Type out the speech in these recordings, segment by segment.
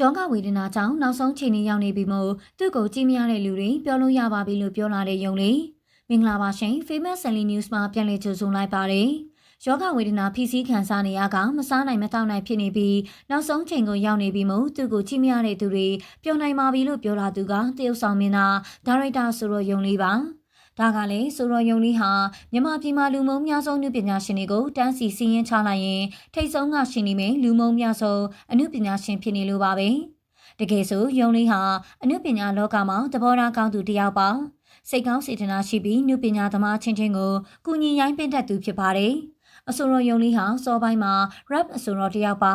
ယောဂဝေဒနာကြောင့်နောက်ဆုံးချိန်နေရောက်နေပြီမို့သူ့ကိုကြည့်မရတဲ့လူတွေပြောလို့ရပါပြီလို့ပြောလာတဲ့ယုံလေးမင်္ဂလာပါရှင် Famous Sunny News မှာပြန်လည်ကြိုဆိုလိုက်ပါတယ်ယောဂဝေဒနာဖိစီးခံစားနေရကမစားနိုင်မတောက်နိုင်ဖြစ်နေပြီးနောက်ဆုံးချိန်ကိုရောက်နေပြီမို့သူ့ကိုကြည့်မရတဲ့သူတွေပြောနိုင်ပါပြီလို့ပြောလာသူကတရုတ်ဆောင်မင်းသားဒါရိုက်တာဆိုတော့ယုံလေးပါ ဒါကလည်းဆိုတော့ယုံလေးဟာမြန်မာပြည်မှာလူမုံများဆုံးလူပညာရှင်တွေကိုတန်းစီစီရင်ချလိုက်ရင်ထိတ်ဆုံးကရှင်နေမယ်လူမုံများဆုံးအမှုပညာရှင်ဖြစ်နေလို့ပါပဲတကယ်ဆိုယုံလေးဟာအမှုပညာလောကမှာသဘောထားကောင်းသူတစ်ယောက်ပါစိတ်ကောင်းစေတနာရှိပြီးနုပညာသမားချင်းချင်းကိုကုညီရိုင်းပင့်တတ်သူဖြစ်ပါတယ်အဆိုတော်ယုံလေးဟာစောပိုင်းမှာ rap အဆိုတော်တစ်ယောက်ပါ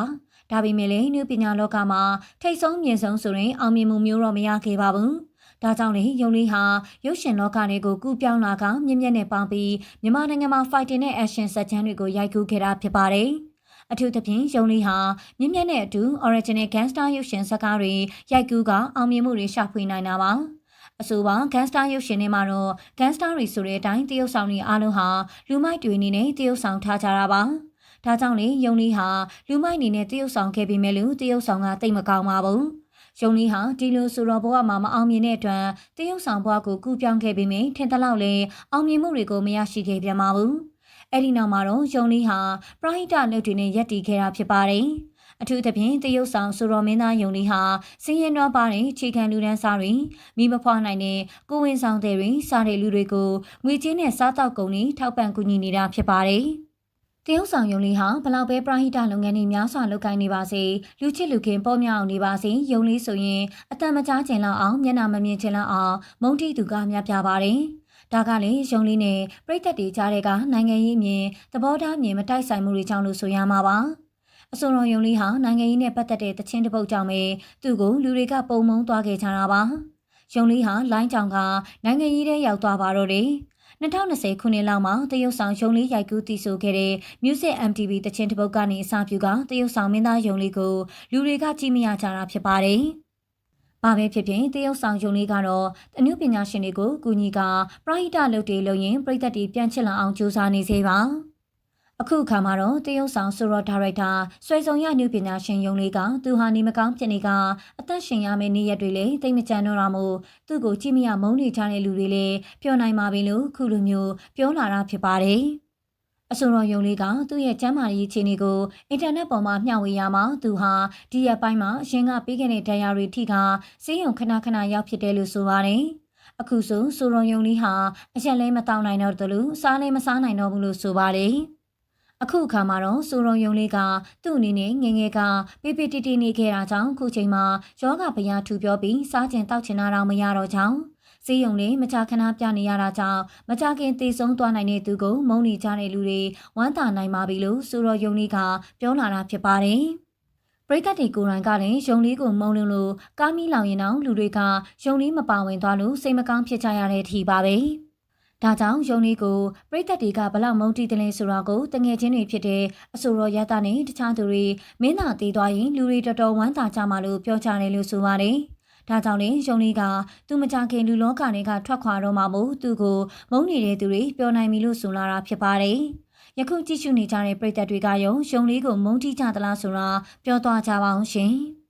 ဒါပေမဲ့လည်းနုပညာလောကမှာထိတ်ဆုံးမြင့်ဆုံးဆိုရင်အောင်မြင်မှုမျိုးတော့မရခဲ့ပါဘူး။ ဒါကြောင့်လေယုံလေးဟာရုပ်ရှင်လောကတွေကိုကူးပြောင်းလာကမြင့်မြတ်နဲ့ပေါင်းပြီးမြန်မာနိုင်ငံမှာ fighting နဲ့ action စက်ချမ်းတွေကိုရိုက်ကူးခဲ့တာဖြစ်ပါတယ်။အထူးသဖြင့်ယုံလေးဟာမြင့်မြတ်နဲ့အတူ original gangster ရုပ်ရှင်ဇာတ်ကားတွေရိုက်ကူးကအောင်မြင်မှုတွေရှာဖွေနိုင်တာပါ။အဆိုပါ gangster ရုပ်ရှင်တွေမှာတော့ gangster တွေဆိုတဲ့အတိုင်းတရုတ်ဆောင်တွေအားလုံးဟာလူမိုက်တွေအနေနဲ့တရုတ်ဆောင်ထားကြတာပါ။ဒါကြောင့်လေယုံလေးဟာလူမိုက်အနေနဲ့တရုတ်ဆောင်ခဲ့ပြီးမဲ့လို့တရုတ်ဆောင်ကတိတ်မကောင်းပါဘူး။ ယုံလေးဟာဒီလိုဆိုတော့ဘဝမှာမအောင်မြင်တဲ့အတွက်တရုတ်ဆောင်ဘဝကိုကူးပြောင်းခဲ့ပြီးမြင်ထင်သလောက်လေအောင်မြင်မှုတွေကိုမရရှိခဲ့ပြန်ပါဘူး။အဲ့ဒီနောက်မှာတော့ယုံလေးဟာပရိဟိတလုပ်တွေနဲ့ရက်တည်ခဲ့တာဖြစ်ပါတယ်။အထူးသဖြင့်တရုတ်ဆောင်ဆိုတော်မင်းသားယုံလေးဟာစင်းရဲနွားပါတဲ့ခြေခံလူဒန်းစားတွေမိမဖွားနိုင်တဲ့ကိုဝင်ဆောင်တဲ့တွေစားတဲ့လူတွေကိုငွေကြေးနဲ့စားတောက်ကုန်တွေထောက်ပံ့ကူညီနေတာဖြစ်ပါတယ်။ တရုတ်ဆောင်ယုံလေးဟာဘလောက်ပဲပရဟိတလုပ်ငန်းတွေများစွာလုပ်ကိုင်နေပါစေလူချစ်လူခင်ပေါ်မြောက်နေပါစေယုံလေးဆိုရင်အတန်မကြားချင်လောက်အောင်မျက်နှာမမြင်ချင်လောက်အောင်မုန်းတီသူကများပြပါတယ်ဒါကလည်းယုံလေးနဲ့ပြိသက်တွေကြားတဲ့ကနိုင်ငံရေးမြင်သဘောထားမြင်မတိုက်ဆိုင်မှုတွေကြောင့်လို့ဆိုရမှာပါအစိုးရယုံလေးဟာနိုင်ငံရေးနဲ့ပတ်သက်တဲ့တခြင်းတစ်ပုတ်ကြောင့်ပဲသူ့ကိုလူတွေကပုံမုံသွားခဲ့ကြတာပါယုံလေးဟာလိုင်းကြောင်ကနိုင်ငံရေးထဲရောက်သွားပါတော့တယ် 2020ခုနှစ်လောက်မှာတရုတ်ဆောင်ယုံလေးရိုက်ကူးတည်ဆိုခဲ့တဲ့ Music MTV တခြင်းတစ်ပုတ်ကနေအစပြုကတရုတ်ဆောင်မင်းသားယုံလေးကိုလူတွေကကြည့်မရကြတာဖြစ်ပါတယ်။ဘာပဲဖြစ်ဖြစ်တရုတ်ဆောင်ယုံလေးကတော့အမှုပညာရှင်တွေကိုကူညီကပရိဟိတလုပ်တွေလုပ်ရင်ပြည်သက်တွေပြန်ချစ်လာအောင်ကြိုးစားနေစေပါ။ အခုအခါမှာတော့တရုတ်ဆောင်ဆိုတော့ဒါရိုက်တာဆွေစုံရနုပညာရှင်ယုံလေးကသူဟာနေမကောင်းဖြစ်နေကအသက်ရှင်ရမယ့်နေ့ရက်တွေလည်းတိတ်မကြံတော့တာမို့သူ့ကိုကြည့်မရမုန်းနေကြတဲ့လူတွေလည်းပြောနိုင်ပါပြီလို့ခုလိုမျိုးပြောလာတာဖြစ်ပါတယ်။အဆိုတော်ယုံလေးကသူ့ရဲ့ကျမ်းမာရေးအခြေအနေကိုအင်တာနက်ပေါ်မှာမျှဝေရမှာသူဟာဒီရက်ပိုင်းမှာအရင်ကပေးခဲ့တဲ့ဒဏ်ရာတွေထိကစေးရုံခဏခဏရောက်ဖြစ်တယ်လို့ဆိုပါတယ်။အခုဆိုဆိုရုံယုံလေးဟာအရက်လဲမတောင်းနိုင်တော့တယ်လို့စားလဲမစားနိုင်တော့ဘူးလို့ဆိုပါတယ်။ အခုအခါမှာတော့စူရုံယုံလေးကသူ့အနေနဲ့ငငယ်ကပိပိတီတီနေခဲ့တာကြောင့်ခုချိန်မှာယောဂဗျာထူပြောပြီးစားကျင်တောက်ချင်တာတော့မရတော့ကြောင်းစေးရုံလေးမကြခဏပြနေရတာကြောင့်မကြခင်တေဆုံးသွားနိုင်တဲ့သူကိုမုန်းနေကြတဲ့လူတွေဝမ်းသာနိုင်ပါပြီလို့စူရောယုံလေးကပြောလာတာဖြစ်ပါတယ်ပရိသတ်တွေကိုယ်တိုင်ကလည်းယုံလေးကိုမုံလုံးလို့ကားမီလောင်ရင်တော့လူတွေကယုံလေးမပါဝင်သွားလို့စိတ်မကောင်းဖြစ်ကြရတဲ့အထိပါပဲ။ ဒါကြောင့်ယုံလေးကိုပြိသက်တွေကဘလောက်မုန်းတီးတယ်လဲဆိုတာကိုတငယ်ချင်းတွေဖြစ်တဲ့အဆိုတော်ရတာနဲ့တခြားသူတွေမင်းသာသေးသွားရင်လူတွေတော်တော်ဝမ်းသာကြမှာလို့ပြောကြတယ်လို့ဆိုပါတယ်။ဒါကြောင့်လေယုံလေးကသူမကြခင်လူလောကတွေကထွက်ခွာတော့မှမို့သူ့ကိုမုန်းနေတဲ့သူတွေပြောနိုင်ပြီလို့ဆိုလာတာဖြစ်ပါတယ်။ယခုကြည့်ရှုနေကြတဲ့ပရိသတ်တွေကယုံယုံလေးကိုမုန်းတီးကြသလားဆိုတာပြောသွားကြပါအောင်ရှင်။